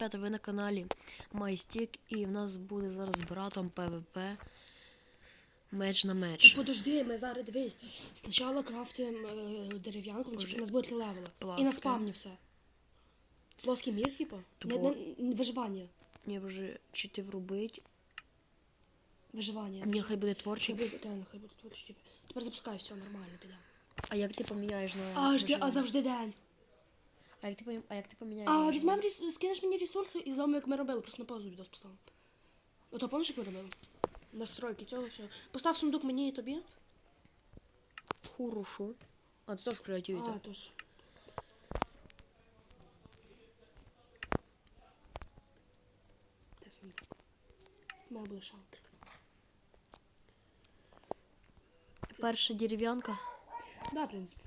ребята, ви на каналі MyStick і в нас буде зараз з братом ПВП меч на Ти меч. подожди, ми зараз дивись. Спочатку крафтуємо е, дерев'янку, щоб у нас буде три левела. Пласке. І на спавні все. Плоский мір, типа? Не, Тупо. не, не, виживання. Мені вже чи ти врубить. Виживання. Ні, хай буде Хай творчий. буде, та, ну, хай буде творче, типа. Тепер запускай, все, нормально, піде. А як ти поміняєш на. А, жди, а завжди день. А як ти помі- а як ти поміняєш? А, візьмемо, рес- скинеш мені ресурси і зробимо, як ми робили, просто на паузу відос поставимо. Ото пам'ятаєш, як ми робили? Настройки цього всього. Постав сундук мені і тобі. Хурушу. А ти теж. А, тож. Де сундук? Буде. Перша дерев'янка Да, в принципі.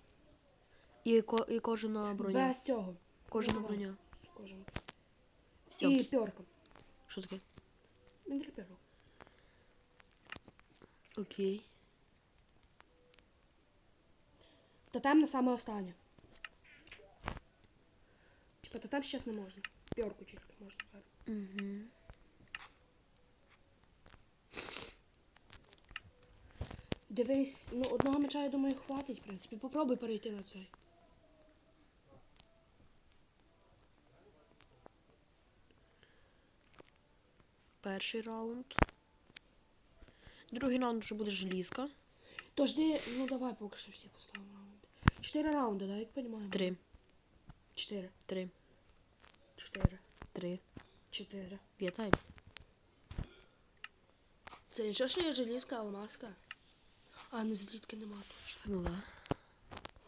І, ко- і кожна броня. Без цього. Кожна давай. броня. Кожен. Все. І пьорка. Що таке? Для. Окей. Тотем на саме останнє. Типа тотем зараз не можна. Пьорку тільки можна зараз. Угу. Дивись, ну одного меча, я думаю, хватить, в принципі. Попробуй перейти на цей. Перший раунд. Другий раунд вже буде желізка. То жди, ну давай поки що всі поставимо раунди. Чотири раунди, да, як розумію? Три. Чотири. Три. Чотири. Три. Чотири. Вітай. Це нічого, що є желізка, алмазка? А, не злітки нема точно. Ну да.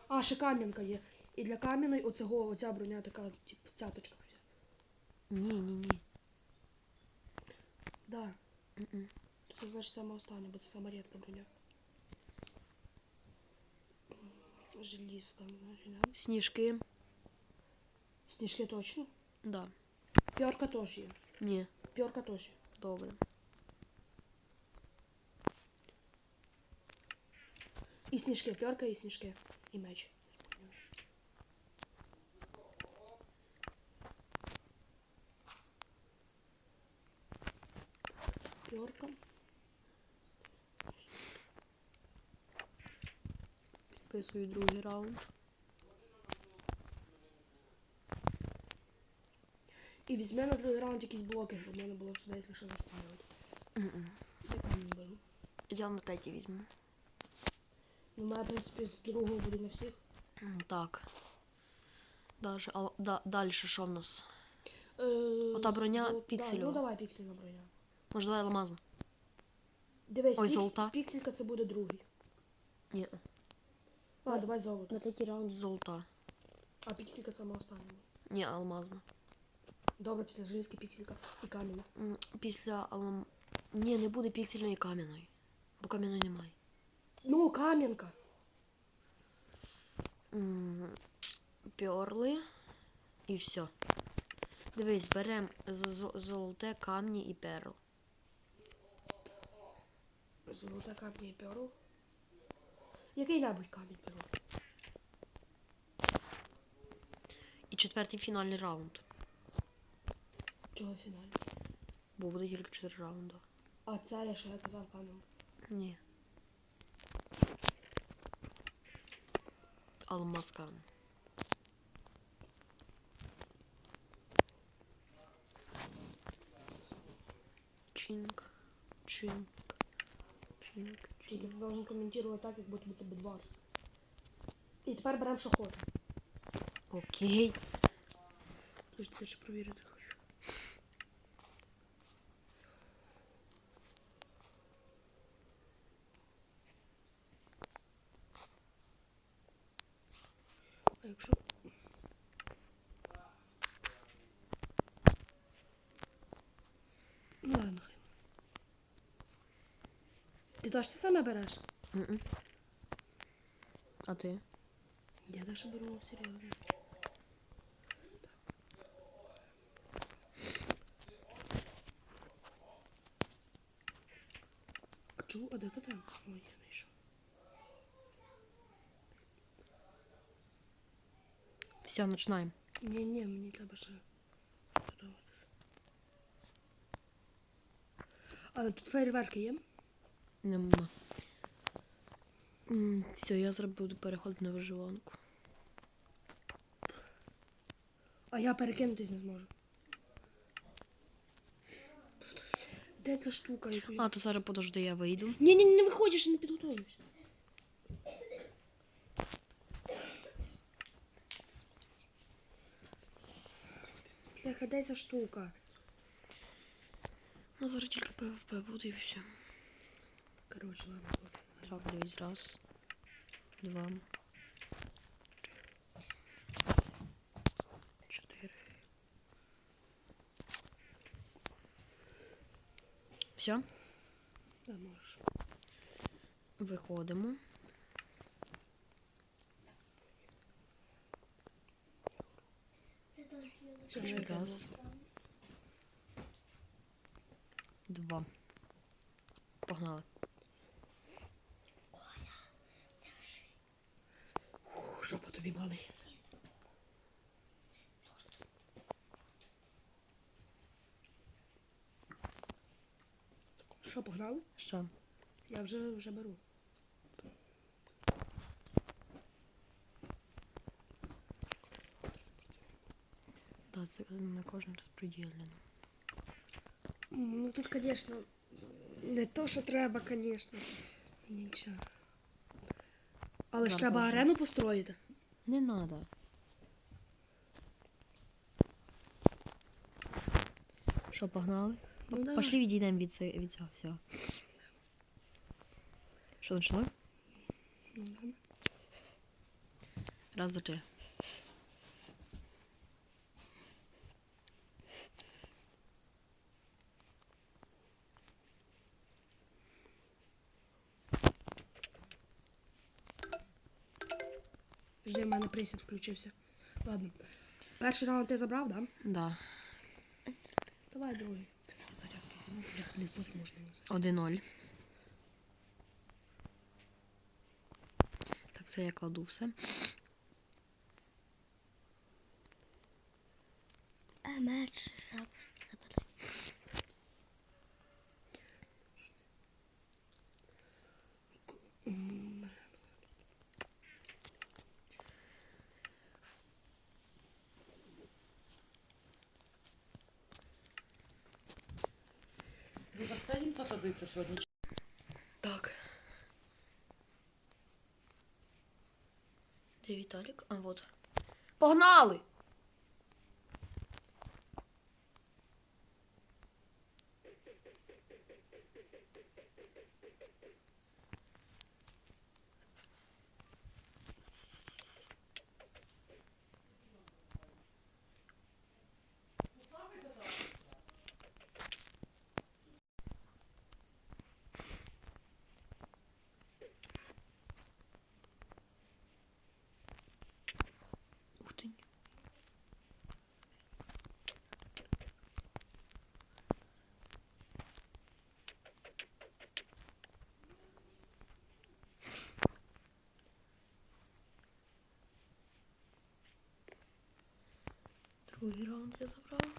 А, ще кам'янка є. І для кам'яної оцього, оця броня така, типу, цяточка. Ні, ні, ні. Да. Мгм. Це значить саме останнє, бо це сама рідка броня. Желізка, значить, да? Сніжки. Сніжки точно. Да. Пьорка теж є. Ні. Пьорка теж є. Добре. І сніжки, пьорка і сніжки. І меч. Пьорка. Підписую другий раунд. І візьми на другий раунд якісь блоки, щоб в мене було сюди, якщо що заставити. Я беру. Я на третій візьму. Ну, в мене, в принципі, з другого буде на всіх. М, Так. Дальше, а, да, далі що в нас? Е, Ота броня зол- піксельова. Да, ну давай піксельна броня. Може, давай алмазну? Дивись, Ой, пікс- золота. пікселька це буде другий. Ні. А, Ой. давай золото. На третій раунд золота. А пікселька сама остання. Ні, алмазна. Добре, після желізки пікселька і камінь. М, Після алам... Ні, не буде піксельної кам'яної. Бо кам'яної немає. Ну, кам'янка. М, Пьорли. І все. Дивись, беремо золоте камні і перл. Золота камінь і перл. Який-небудь камінь перл. І четвертий фінальний раунд. Чого фіналі? Бо буде тільки чотири раунди. А це я що я казав камінь. Ні. Алмаз камінь. Чинк. Чинк. Чинк. Тільки ти должен коментувати так, як будто це бедварс. І тепер беремо що хоче. Окей. Я ж тепер ще провірити хочу. А якщо... Даш, ти саме береш? М-м. А ти? Я Даша беру серйозно. А чого? А де ти там? Ой, я знайшов. Все, починаємо. Ні-ні, мені треба ще. А тут фейерверки є? Нема. Все, я зараз буду переходити на виживанку. А я перекинутись не зможу. Де ця штука? яку я- А, то зараз подожди, я вийду. Ні, ні, не виходиш, не підготовлюсь. Бляха, де ця штука? Ну, зараз тільки ПВП буде і все. Коротше, ладно. дивись, раз. Два. Чотири. Все, Да, можеш. виходимо. Ще раз. Два. Погнали. Жопа тобі болить. Що, погнали? Що? Я вже, вже беру. Так, це на кожен розподілено. Ну тут, звісно, не то, що треба, звісно. Нічого. Але ж треба арену построїти. Не надо. Що, погнали? Ну, давай. Пошли відійдемо від, це- від цього всього. Що почали? Ну, ладно. Раз за три. Жди, в мене присід включився. Ладно. Перший раунд ти забрав, да? Да. Давай другий. Зарядки зі мною. Бля, невозможно. Один-ноль. Так, це я кладу все. А меч жаб забери. Ви останнім заходиться сьогодні? Так. Де Віталік? А, вот. Погнали! Другий раунд я забрала.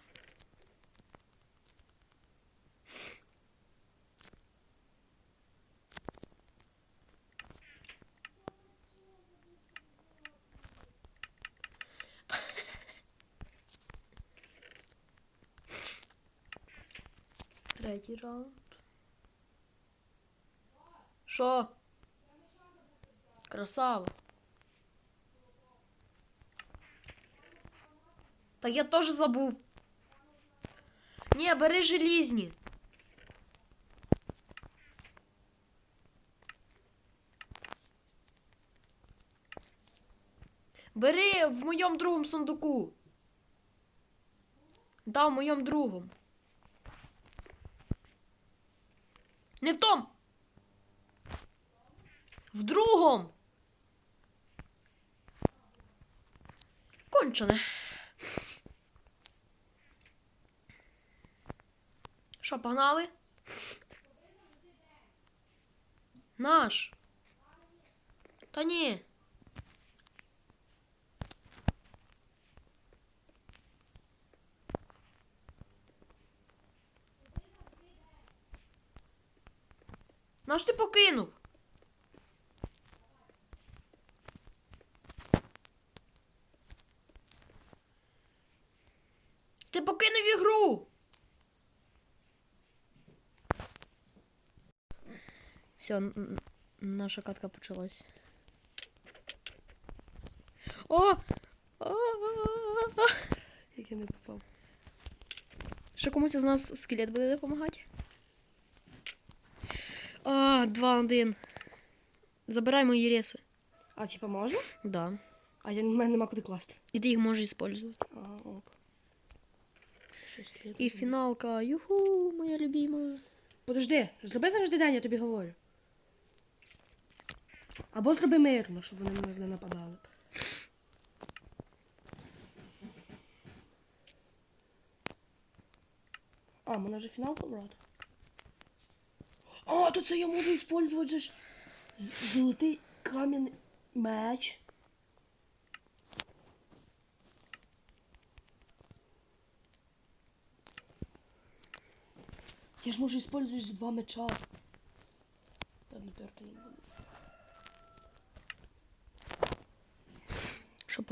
Третій раунд. Що? Красава. Та я теж забув. Ні, бери желізні. Бери в моєму другому сундуку. Да, в моєму другому. Не в том. В другом. Кончене. Що, погнали? Наш. Та ні. Наш ти покинув? Ти покинув ігру. Все, наша катка почалась. О! Як я не попав. Що комусь із нас скелет буде допомагати? А, 2-1. Забирай мої реси. А типа можу? Да. А я в мене нема куди класти. І ти їх можеш использовать. Ага, ок. І фіналка. Юху, моя любима. Подожди, зроби завжди день, я тобі говорю. Або зроби мирно, щоб вони на нас не нападали. А, мене вже фінал побрати. А, то це я можу же ж золотий кам'яний меч. Я ж можу же два меча.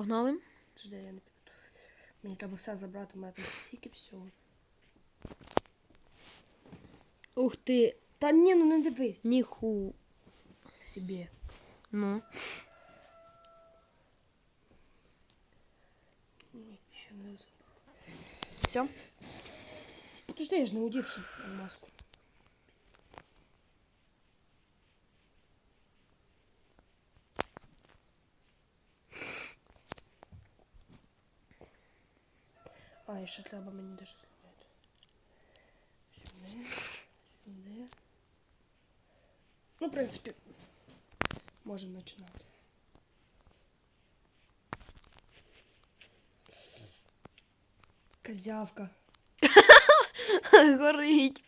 погнали? Це де я не піду. Мені треба все забрати, у мене там стільки всього. Ух ти. Та ні, ну не дивись. Ніху. Собі. Ну. Ні, ще не забрав. Все? Подожди, я ж не одівши маску. А, і ще треба мені дещо зробити. Сюди, сюди. Ну, в принципі, можемо починати. Козявка. Горить.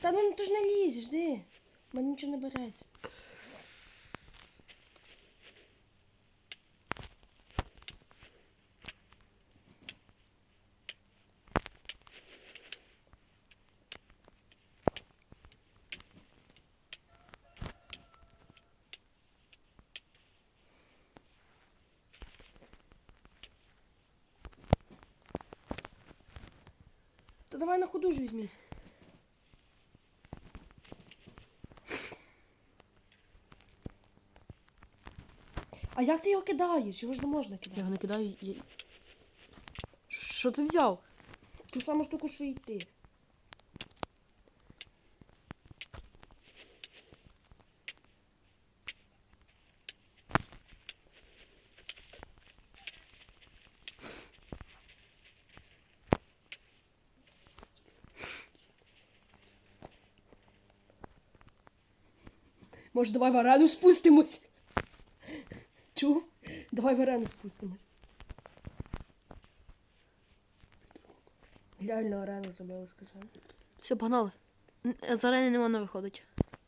Та ну ти ж не лізеш, де? Мене нічого не береться. Давай на ходу ж візьмись. А як ти його кидаєш? Його ж не можна кидати. Я його не кидаю. я- Що ти взяв? Ту саму штуку, що й ти. Може, давай в арену спустимось? Чу? Давай в арену спустимось. Реально арену зробили, скажи. Все, погнали. З арени не можна виходити.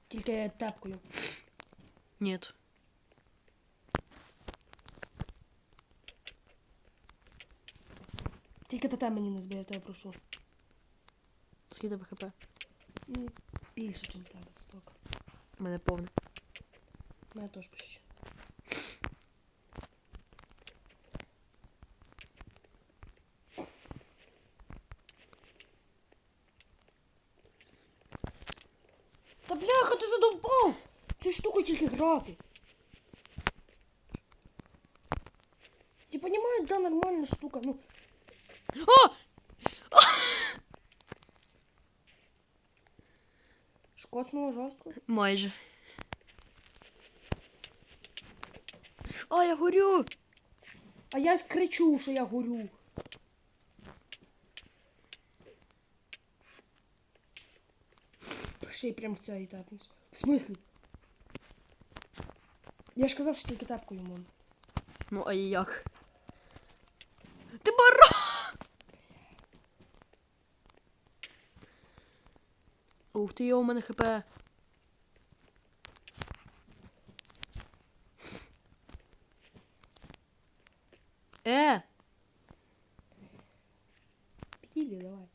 Тільки тепкою. Ні. Тільки ТТ мені не збив, я тебе прошу. Скільки тебе хп? Ну, більше, ніж тебе, сток. У мене повне. У мене теж почти. Та бляха, ти задовбав! Цю штуку тільки грати. Ти розумієш, да, нормальна штука, ну. О! Шкоцнуло жорстко. Майже. А, я горю! А я ж кричу, що я горю. Ще й прям в цей тапнусь. В смислі? Я ж казав, що тільки тапкою можна. Ну, а як? Ух ти, йо, у мене хп. Е! Підійди, давай.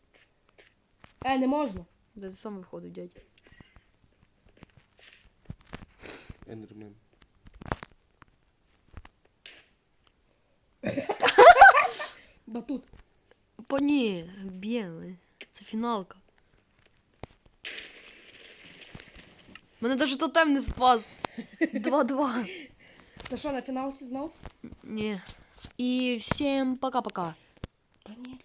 Е, не можна. Де ти сам виходить, дядь? Ендермен. Батут. По ні, б'ємо. Це фіналка. Мене навіть тотем не спас. 2-2. Та що, на фіналці знов? Ні. І всім пока-пока. Та ні.